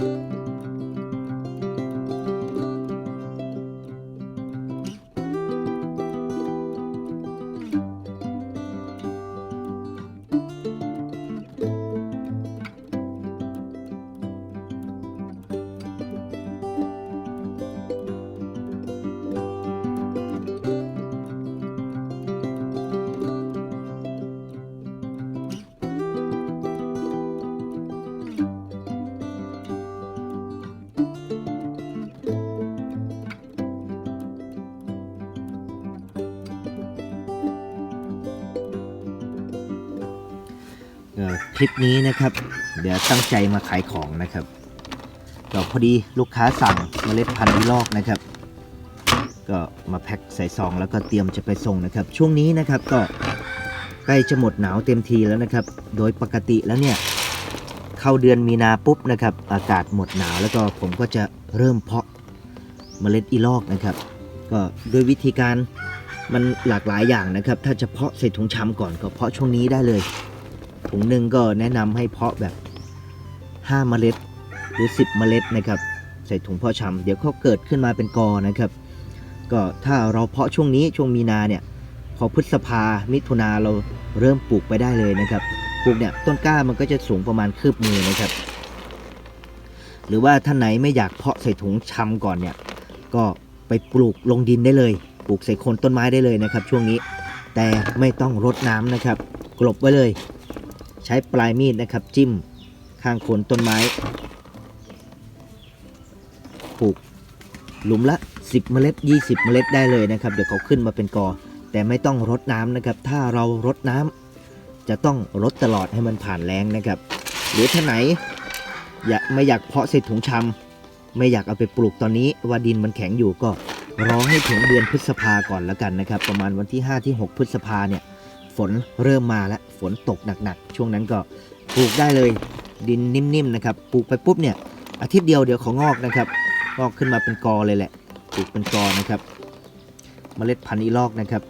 เอ่ คลิปนี้นะครับ เดี๋ยวตั้งใจมาขายของนะครับก็พอดีลูกค้าสั่งเมล็ดพันธุ์วิลอกนะครับ ก็มาแพ็คใส่ซองแล้วก็เตรียมจะไปส่งนะครับ ช่วงนี้นะครับก็ใกล้จะหมดหนาวเต็มทีแล้วนะครับ โดยปกติแล้วเนี่ยเข้าเดือนมีนาปุ๊บนะครับ อากาศหมดหนาวแล้วก็ผมก็จะเริ่มเพาะเมล็ดอีลอกนะครับ ก็ด้วยวิธีการมันหลากหลายอย่างนะครับ ถ้าจะเพาะใส่ถุงชำก่อนก็เพาะช่วงนี้ได้เลย ถุงหนึ่งก็แนะนำให้เพาะแบบ 5 เมล็ดหรือ 10 เมล็ดนะครับ ใส่ถุงพาะชำเดี๋ยวเขาเกิดขึ้นมาเป็นกอนะครับ ก็ถ้าเราเพาะช่วงนี้ช่วงมีนาเนี่ยพอพฤษภามิถุนาเราเริ่มปลูกไปได้เลยนะครับปลูกเนี่ยต้นกล้ามันก็จะสูงประมาณคืบมือนะครับ หรือว่าท่านไหนไม่อยากเพาะใส่ถุงชำก่อนเนี่ย ก็ไปปลูกลงดินได้เลย ปลูกใส่โคนต้นไม้ได้เลยนะครับ ช่วงนี้แต่ไม่ต้องรดน้ำนะครับ กลบไว้เลย ใช้ปลายมีดนะครับ จิ้มข้างโคนต้นไม้ ปลูกหลุมละ 10 เมล็ด 20 เมล็ดได้เลยนะครับ เดี๋ยวเขาขึ้นมาเป็นกอ แต่ไม่ต้องรดน้ำนะครับ ถ้าเรารดน้ำจะต้องรดตลอดให้มันผ่านแรงนะครับ หรือถ้าไหนอยากไม่อยากเพาะใส่ถุงชำไม่อยากเอาไปปลูกตอนนี้ว่าดินมันแข็งอยู่ก็รอให้ถึงเดือนพฤษภาก่อนแล้วกันนะครับ ประมาณวันที่ 5 ที่ 6 พฤษภาเนี่ย นเริ่มมาแล้วฝนตกหนักๆ ช่วงนั้นก็ปลูกได้เลยดินนิ่มๆนะครับปลูกไปปุ๊บเนี่ยอาทิตย์เดียวเดี๋ยวเขางอกนะครับงอกขึ้นมาเป็นกอเลยแหละปลูกเป็นกอนะครับเมล็ดพันธุ์อีลอกนะครับ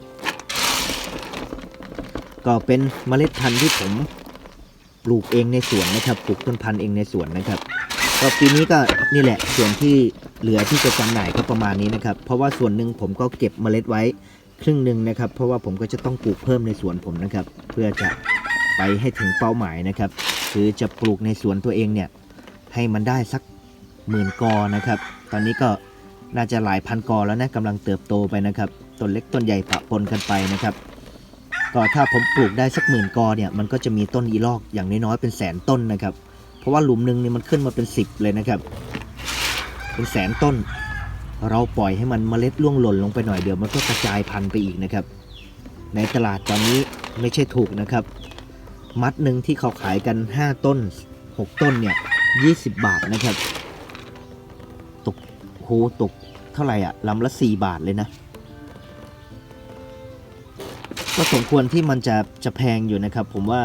ก็เป็นเมล็ดพันธุ์ที่ผมปลูกเองในสวนนะครับปลูกต้นพันธุ์เองในสวนนะครับ ก็ปีนี้ก็นี่แหละส่วนที่เหลือที่จะจำหน่ายก็ประมาณนี้นะครับ เพราะว่าส่วนหนึ่งผมก็เก็บเมล็ดไว้ ครึ่งหนึ่งนะครับ เพราะว่าผมก็จะต้องปลูกเพิ่มในสวนผมนะครับ เพื่อจะไปให้ถึงเป้าหมายนะครับคือจะปลูกในสวนตัวเองเนี่ยให้มันได้สักหมื่นกอนะครับ ตอนนี้ก็น่าจะหลายพันกอแล้วนะกำลังเติบโตไปนะครับต้นเล็กต้นใหญ่ปะปนกันไปนะครับก็ถ้าผมปลูกได้สักหมื่นกอเนี่ยมันก็จะมีต้นอีลอกอย่างน้อยๆเป็นแสนต้นนะครับ เพราะว่าหลุมหนึ่งเนี่ยมันขึ้นมาเป็นสิบเลยนะครับ เป็นแสนต้น เราปล่อยให้มันเมล็ดร่วงหล่นลงไปหน่อยเดี๋ยวมันก็กระจายพันธุ์ไปอีกนะครับ ในตลาดตอนนี้ไม่ใช่ถูกนะครับ มัดหนึ่งที่เขาขายกัน 5 ต้น 6 ต้นเนี่ย20 บาทนะครับ ตกโหตกเท่าไหร่อะลำละ 4 บาทเลยนะ ก็สมควรที่มันจะจะแพงอยู่นะครับ ผมว่า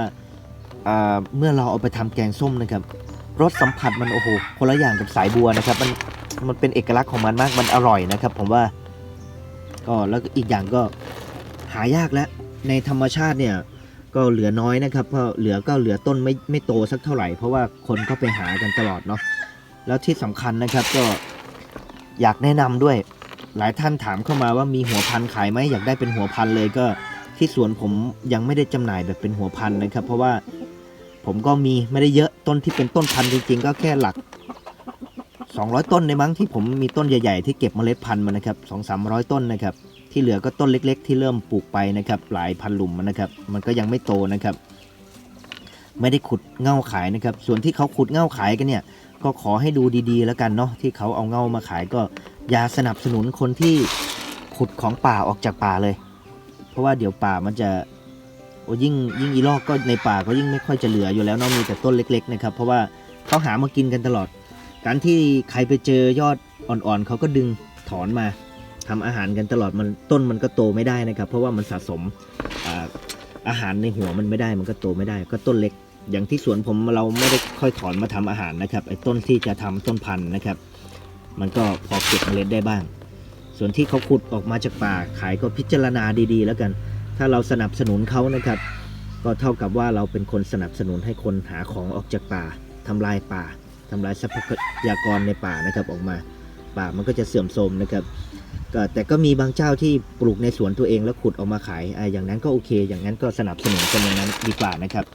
อ่าเมื่อเราเอาไปทำแกงส้มนะครับรสสัมผัสมันโอ้โหคนละอย่างกับสายบัวนะครับ มัน มันเป็นเอกลักษณ์ของมันมาก มันอร่อยนะครับ ผมว่า ก็แล้วอีกอย่างก็หายากแล้ว ในธรรมชาติเนี่ย ก็เหลือน้อยนะครับเพราะเหลือก็เหลือต้นไม่ไม่โตสักเท่าไหร่ เพราะว่าคนก็ไปหากันตลอดเนาะ แล้วที่สำคัญนะครับก็อยากแนะนำด้วย หลายท่านถามเข้ามาว่ามีหัวพันขายไหมอยากได้เป็นหัวพันเลยก็ที่สวนผมยังไม่ได้จำหน่ายแบบเป็นหัวพันนะครับ เพราะว่าผมก็มีไม่ได้เยอะต้นที่เป็นต้นพันธุ์จริงๆ ก็แค่หลัก 200 ต้นในมั้งที่ผมมีต้นใหญ่ๆที่เก็บเมล็ดพันธุ์มานะครับ2 3 0 0ต้นนะครับ ที่เหลือก็ต้นเล็ก ๆ ที่เริ่มปลูกไปนะครับ หลายพันหลุมนะครับ มันก็ยังไม่โตนะครับ ไม่ได้ขุดเง่าขายนะครับ ส่วนที่เขาขุดเง่าขายกันเนี่ย ก็ขอให้ดูดีๆ แล้วกันเนาะที่เขาเอาเง่ามาขายก็อย่าสนับสนุนคนที่ขุดของป่าออกจากป่าเลย เพราะว่าเดี๋ยวป่ามันจะโอ้ยิ่งยิ่งอีลอกก็ในป่าก็ยิ่งไม่ค่อยจะเหลืออยู่แล้วเนาะมีแต่ต้นเล็ก ๆ นะครับ เพราะว่าเขาหามากินกันตลอด การที่ใครไปเจอยอดอ่อนๆเขาก็ดึงถอนมาทำอาหารกันตลอดมันต้นมันก็โตไม่ได้นะครับ เพราะว่ามันสะสมอาอาหารในหัวมันไม่ได้มันก็โตไม่ได้ ก็ต้นเล็ก อย่างที่สวนผมเราไม่ได้ค่อยถอนมาทำอาหารนะครับไอ้ต้นที่จะทำต้นพันธุ์นะครับ มันก็พอเก็บเมล็ดได้บ้าง ส่วนที่เขาขุดออกมาจากป่าขายก็พิจารณาดีๆ แล้วกัน ถ้าเราสนับสนุนเขานะครับ ก็เท่ากับว่าเราเป็นคนสนับสนุนให้คนหาของออกจากป่าทำลายป่า ทำลายทรัพยากรในป่านะครับออกมา ป่ามันก็จะเสื่อมโทรมนะครับก็แต่ก็มีบางเจ้าที่ปลูกในสวนตัวเองแล้วขุดออกมาขายอ่าอย่างนั้นก็โอเค อย่างนั้นก็สนับสนุนกันอย่างนั้นดีกว่านะครับ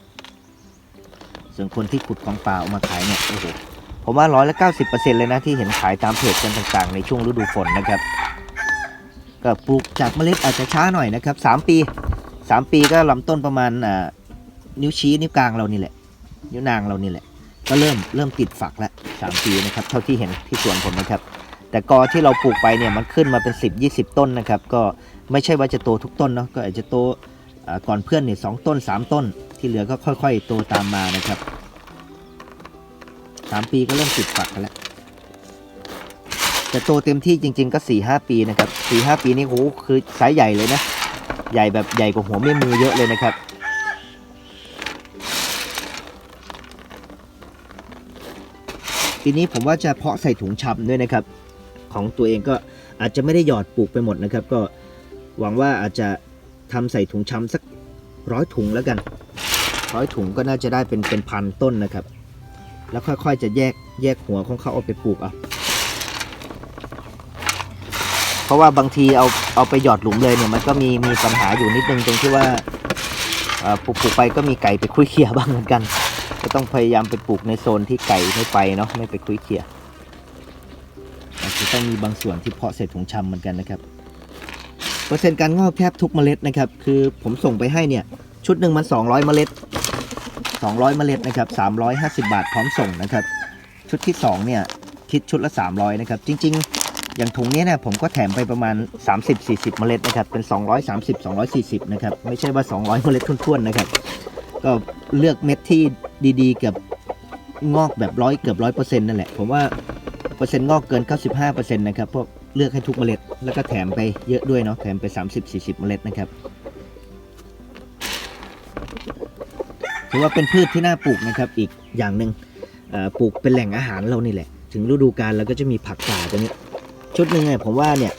ส่วนคนที่ขุดของป่าออกมาขายเนี่ยโอ้โหผมว่าร้อยละเก้าสิบเปอร์เซ็นต์เลยนะที่เห็นขายตามเพจกันต่างๆ ในช่วงฤดูฝนนะครับก็ปลูกจากเมล็ดอาจจะช้าหน่อยนะครับสามปีสามปีก็ลำต้นประมาณนิ้วชี้นิ้วกลางเรานี่แหละ นิ้วนางเรานี่แหละ ก็เริ่มเริ่มติดฝักแล้วสามปีนะครับ เท่าที่เห็นที่สวนผมนะครับ แต่กอที่เราปลูกไปเนี่ยมันขึ้นมาเป็น 10 20 ต้นนะครับ ก็ไม่ใช่ว่าจะโตทุกต้นเนาะก็อาจจะโตก่อนเพื่อนเนี่ยสองต้น 3 ต้น ที่เหลือก็ค่อย ๆ โตตามมานะครับสามปีก็เริ่มติดฝักกันแล้วจะโตเต็มที่จริง ๆ ก็4ี่หปีนะครับสี่ห้าปีนี่โหคือไซส์ใหญ่เลยนะ ใหญ่แบบใหญ่กว่าหัวแม่มือเยอะเลยนะครับ ปีนี้ผมว่าจะเพาะใส่ถุงชำด้วยนะครับ ของตัวเองก็อาจจะไม่ได้หยอดปลูกไปหมดนะครับ ก็หวังว่าอาจจะทำใส่ถุงชำสักร้อยถุงแล้วกันร้อยถุงก็น่าจะได้เป็นเป็นพันต้นนะครับ แล้วค่อยๆจะแยกแยกหัวของเขาเอาไปปลูกเอาเพราะว่าบางทีเอาเอาไปหยอดหลุมเลยเนี่ยมันก็มีมีปัญหาอยู่นิดนึงตรงที่ว่าปลูกปลูกไปก็มีไก่ไปคุยเคียบ้างเหมือนกัน ก็ต้องพยายามไปปลูกในโซนที่ไก่ไม่ไปเนาะไม่ไปคุยเคียอาจจะต้องมีบางส่วนที่เพาะใส่ถุงชำเหมือนกันนะครับ เปอร์เซ็นต์การงอกแทบทุกเมล็ดนะครับ คือผมส่งไปให้เนี่ย ชุดหนึ่งมัน 200 เมล็ด 200 เมล็ดนะครับ350 บาทพร้อมส่งนะครับ ชุดที่ 2 เนี่ยคิดชุดละ 300 นะครับ จริง ๆ อย่างถุงนี้เนี่ยผมก็แถมไปประมาณ 30-40 เมล็ดนะครับ เป็น 230-240 นะครับ ไม่ใช่ว่า 200 เมล็ดท้วนๆนะครับ ก็เลือกเม็ดที่ ดีๆเกับงอกแบบร้อยเกือบร้อยเปอร์เซ็นต์นั่นแหละ ผมว่าเปอร์เซ็นต์งอกเกิน 95เปอร์เซ็นต์นะครับเพวกเลือกให้ทุกเมล็ด แล้วก็แถมไปเยอะด้วยเนาะแถมไป 30-40 เมล็ดนะครับถือว่าเป็นพืชที่น่าปลูกนะครับอีกอย่างหนึ่งเอ่อปลูกเป็นแหล่งอาหารเรานี่แหละ ถึงฤดูกาลเราก็จะมีผักกาดตัวนี้ ชุดหนึ่งเนี่ยผมว่าเนี่ย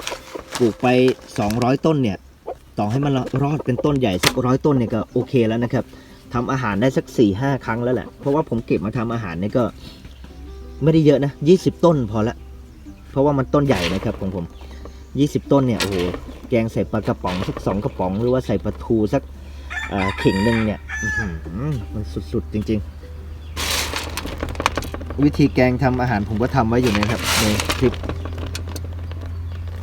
ปลูกไป 200 ต้นเนี่ย ต่อให้มันรอดเป็นต้นใหญ่สักร้อยต้นเนี่ยก็โอเคแล้วนะครับ ทำอาหารได้สัก4ี่ห้าครั้งแล้วแหละ เพราะว่าผมเก็บมาทำอาหารเนี่ยก็ ไม่ได้เยอะนะ20ต้นพอละ เพราะว่ามันต้นใหญ่นะครับของผม20ต้นเนี่ยโอ้โหแกงใส่ปลากระป๋องสักสองกระป๋อง หรือว่าใส่ปลาทูสักเอ่อเข่งหนึ่งเนี่ยมันสุดๆจริง ๆ วิธีแกงทำอาหารผมก็ทำไว้อยู่นะครับในคลิป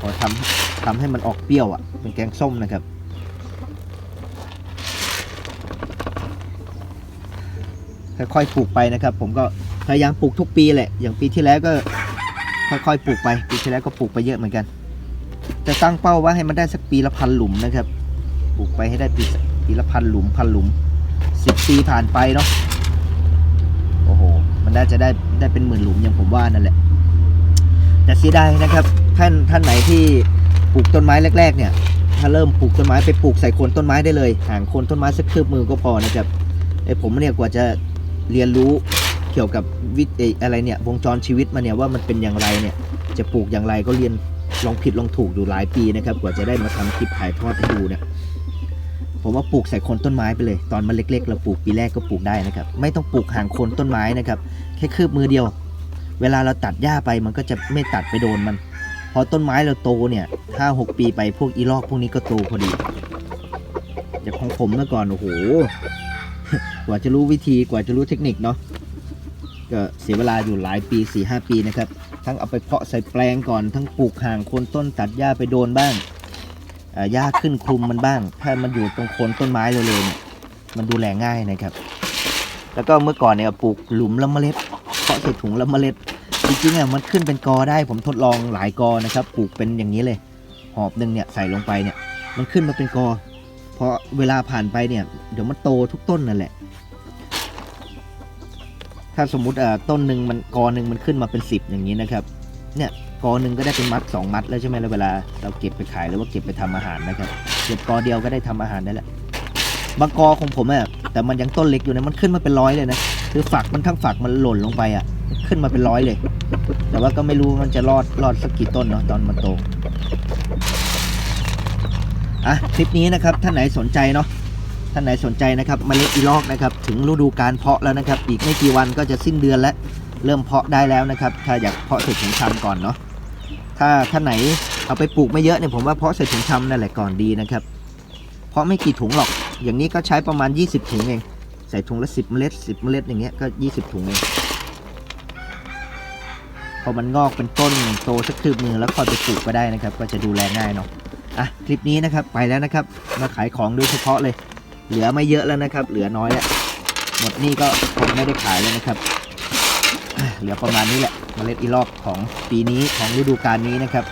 ขอทำทำให้มันออกเปรี้ยวอะเป็นแกงส้มนะครับ ค่อยๆปลูกไปนะครับ ผมก็พยายามปลูกทุกปีแหละ อย่างปีที่แล้วก็ค่อยๆปลูกไป ปีที่แล้วก็ปลูกไปเยอะเหมือนกัน จะตั้งเป้าว่าให้มันได้สักปีละพันหลุมนะครับ ปลูกไปให้ได้ปีปีละพันหลุมพันหลุมสิบปีผ่านไปเนาะ โอ้โห มันน่าจะได้ได้เป็นหมื่นหลุมอย่างผมว่านั่นแหละ แต่เสียดายนะครับ ท่านท่านไหนที่ปลูกต้นไม้แรก ๆ เนี่ย ถ้าเริ่มปลูกต้นไม้ไปปลูกใส่โคนต้นไม้ได้เลย ห่างโคนต้นไม้สักคืบมือก็พอนะครับไอผมเนี่ยกว่าจะ เรียนรู้เกี่ยวกับวิทย์อะไรเนี่ยวงจรชีวิตมาเนี่ยว่ามันเป็นอย่างไรเนี่ยจะปลูกอย่างไรก็เรียนลองผิดลองถูกอยู่หลายปีนะครับ กว่าจะได้มาทำคลิปถ่ายทอดให้ดูเนี่ยผมว่าปลูกใส่โคนต้นไม้ไปเลย ตอนมันเล็ก ๆ เราปลูกปีแรกก็ปลูกได้นะครับ ไม่ต้องปลูกห่างโคนต้นไม้นะครับ แค่คืบมือเดียว เวลาเราตัดหญ้าไปมันก็จะไม่ตัดไปโดนมัน พอต้นไม้เราโตเนี่ยห้าหกปีไปพวกอีลอกพวกนี้ก็โตพอดี อย่างของผมเมื่อก่อนโอ้โห กว่าจะรู้วิธีกว่าจะรู้เทคนิคเนาะก็เสียเวลาอยู่หลายปี4ีหปีนะครับ ทั้งเอาไปเพาะใส่แปลงก่อน ทั้งปลูกห่างโคนต้นตัดหญ้าไปโดนบ้างหญ้าขึ้นคลุมมันบ้าง ถ้ามันอยู่ตรงโคนต้นไม้เลยๆเนี่ยมันดูแลง่ายนะครับ แล้วก็เมื่อก่อนเนี่ยปลูกหลุมละเมล็ดเพาะใส่ถุงละเมล็ด จริงๆอะมันขึ้นเป็นกอได้ ผมทดลองหลายกอนะครับ ปลูกเป็นอย่างนี้เลย หอบหนึ่งเนี่ยใส่ลงไปเนี่ย มันขึ้นมาเป็นกอ พราะเวลาผ่านไปเนี่ย เดี๋ยวมันโตทุกต้นนั่นแหละ ถ้าสมมุติอ่าต้นหนึ่งมันกอหนึ่งมันขึ้นมาเป็นสิบอย่างนี้นะครับ เนี่ยกอหนึ่งก็ได้เป็นมัดสองมัดแล้วใช่ไหมแล้วเวลาเราเก็บไปขายหรือว่าเก็บไปทำอาหารนะครับ เก็บกอเดียวก็ได้ทำอาหารได้แล้วบางกอของผมอะแต่มันยังต้นเล็กอยู่นะมันขึ้นมาเป็นร้อยเลยนะคือฝักมันทั้งฝักมันหล่นลงไปอะขึ้นมาเป็นร้อยเลย แต่ว่าก็ไม่รู้มันจะรอดรอดสักกี่ต้นเนาะตอนมันโต อะคลิปนี้นะครับท่านไหนสนใจเนาะท่านไหนสนใจนะครับมเมล็ดอีลอกนะครับถึงฤดูการเพาะแล้วนะครับ อีกไม่กี่วันก็จะสิ้นเดือนแล้วเริ่มเพาะได้แล้วนะครับ ถ้าอยากเพาะใส่ถุงชำก่อนเนาะถ้าท่านไหนเอาไปปลูกไม่เยอะเนี่ยผมว่าเพาะใส่ถุงชำนั่นแหละก่อนดีนะครับ เพราะไม่กี่ถุงหรอก อย่างนี้ก็ใช้ประมาณ 20 ถุงเอง ใส่ถุงละ 10 เมล็ด 10 เมล็ดอย่างเงี้ยก็ 20 ถุงเอง พอมันงอกเป็นต้นโตสักคืบหนึงแล้วค่อยไปปลูกก็ได้นะครับ ก็จะดูแลง่ายเนาะ อะคลิปนี้นะครับไปแล้วนะครับ มาขายของโดยเฉพาะเลย เหลือไม่เยอะแล้วนะครับ เหลือน้อยแล้วหมดนี่ก็คงไม่ได้ขายเลยนะครับ เหลือประมาณนี้แหละเมล็ดอีลอกของปีนี้ของฤดูกาลนี้นะครับ